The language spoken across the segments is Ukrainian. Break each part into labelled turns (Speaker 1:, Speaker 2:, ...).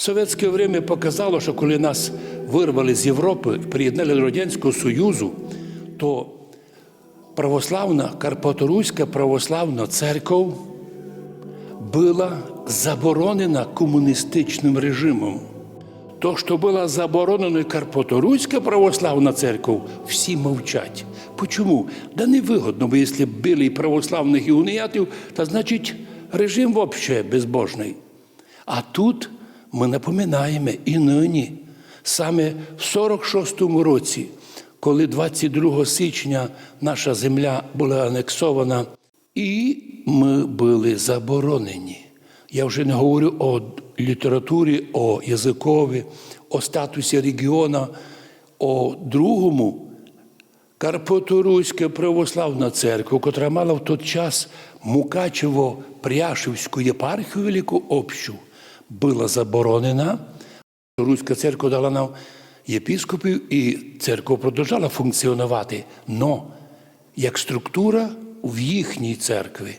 Speaker 1: Совєтське время показало, що коли нас вирвали з Європи, приєднали до Радянського Союзу, то православна Карпаторуська православна церква була заборонена комуністичним режимом. То, що була заборонена Карпаторуська православна церква, всі мовчать. Почому? Да невигодно, бо якщо били православних і уніятів, то значить режим взагалі безбожний. А тут ми напоминаємо і нині, саме в 46-му році, коли 22 січня наша земля була анексована, і ми були заборонені. Я вже не говорю о літературі, о язикові, о статусі регіону, о другому Карпаторуська православна церква, котра мала в той час Мукачево-Пряшівську єпархію велику общу, була заборонена. Руська церква дала нам єпіскопів, і церква продовжала функціонувати. Но як структура в їхній церкві.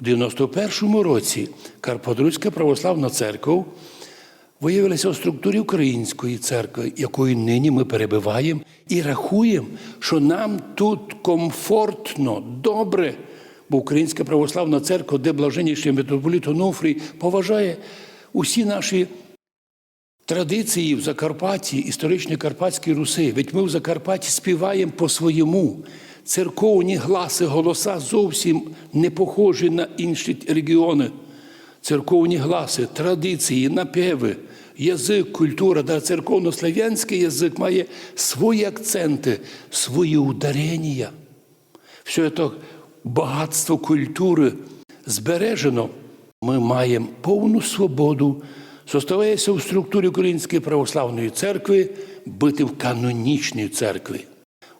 Speaker 1: У 91-му році Карпаторуська православна церква виявилася у структурі Української церкви, якою нині ми перебуваємо, і рахуємо, що нам тут комфортно, добре, бо Українська православна церква, де блаженніший митрополит Онуфрій поважає усі наші традиції в Закарпатті, історичні Карпатські Руси. Ведь ми в Закарпатті співаємо по-своєму. Церковні гласи, голоса зовсім не похожі на інші регіони. Церковні гласи, традиції, напеви, язик, культура, да, церковно-слав'янський язик має свої акценти, свої ударення. Все це багатство культури збережено. Ми маємо повну свободу, составляється в структурі Української православної церкви, бути в канонічній церкві.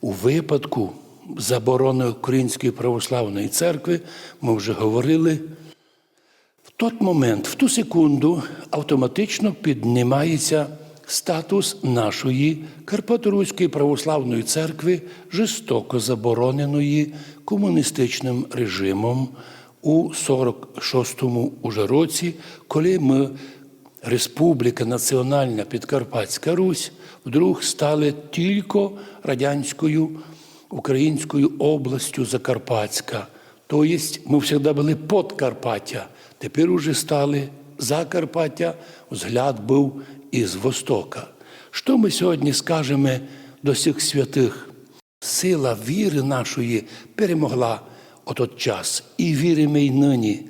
Speaker 1: У випадку заборони Української православної церкви, ми вже говорили, в той момент, в ту секунду, автоматично піднімається статус нашої Карпаторуської православної церкви, жорстоко забороненої комуністичним режимом у 46-му уже році, коли ми, Республіка Національна Підкарпатська Русь, вдруг стали тільки радянською українською областю Закарпатська. Тобто ми завжди були Подкарпаття, тепер уже стали Закарпаття, взгляд був із Востока. Що ми сьогодні скажемо до всіх святих? Сила віри нашої перемогла отот час. І віримо й нині.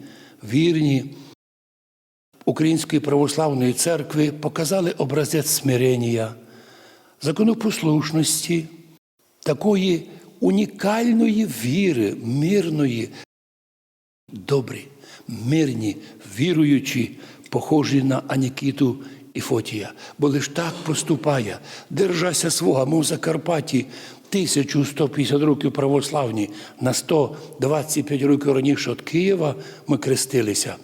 Speaker 1: Вірні Української православної церкви показали образець смирення, законопослушності, такої унікальної віри, мирної, добрі, мирні, віруючі, похожі на Анікіту і Фотія. Бо лиш так поступає, держася свого, ми в Закарпатті 1150 років православні, на 125 років раніше від Києва ми крестилися.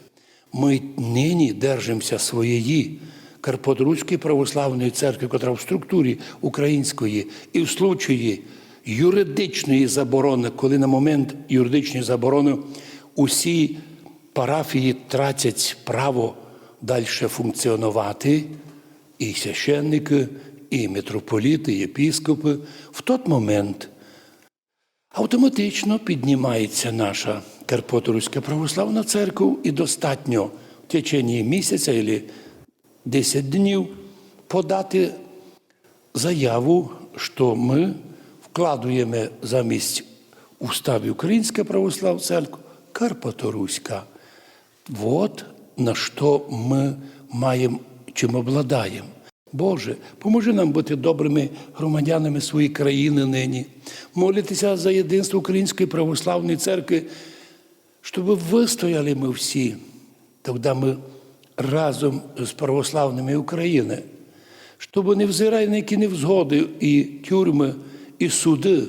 Speaker 1: Ми нині держимося своєї Карпаторуської православної церкви, яка в структурі української, і в случаї юридичної заборони, коли на момент юридичної заборони усі парафії тратять право далі функціонувати, і священники, і митрополіти, і єпіскопи, в той момент автоматично піднімається наша Карпаторуська православна церква і достатньо в течение місяця або 10 днів подати заяву, що ми вкладуємо замість уставі Українська православна церква Карпаторуська. Вот на що ми маємо, чим обладаємо. Боже, поможи нам бути добрими громадянами своєї країни нині, молитися за єдинство Української православної церкви, щоб вистояли ми всі, тоді ми разом з православними України, щоб не взирали на які невзгоди і тюрми, і суди,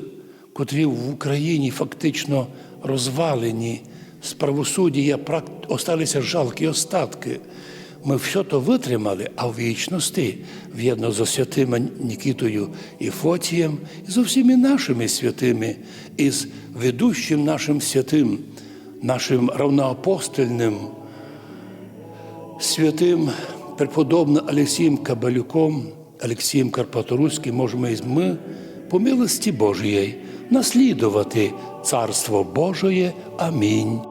Speaker 1: котрі в Україні фактично розвалені, з правосуддя осталися жалкі остатки. Ми все то витримали, а в вічності, в'єдно з святим Нікітою і Фотієм, і з усіми нашими святими, і з ведущим нашим святим, нашим равноапостольним, святим преподобним Олексієм Кабалюком, Олексієм Карпаторуським можемо і ми по милості Божої наслідувати Царство Божоє. Амінь.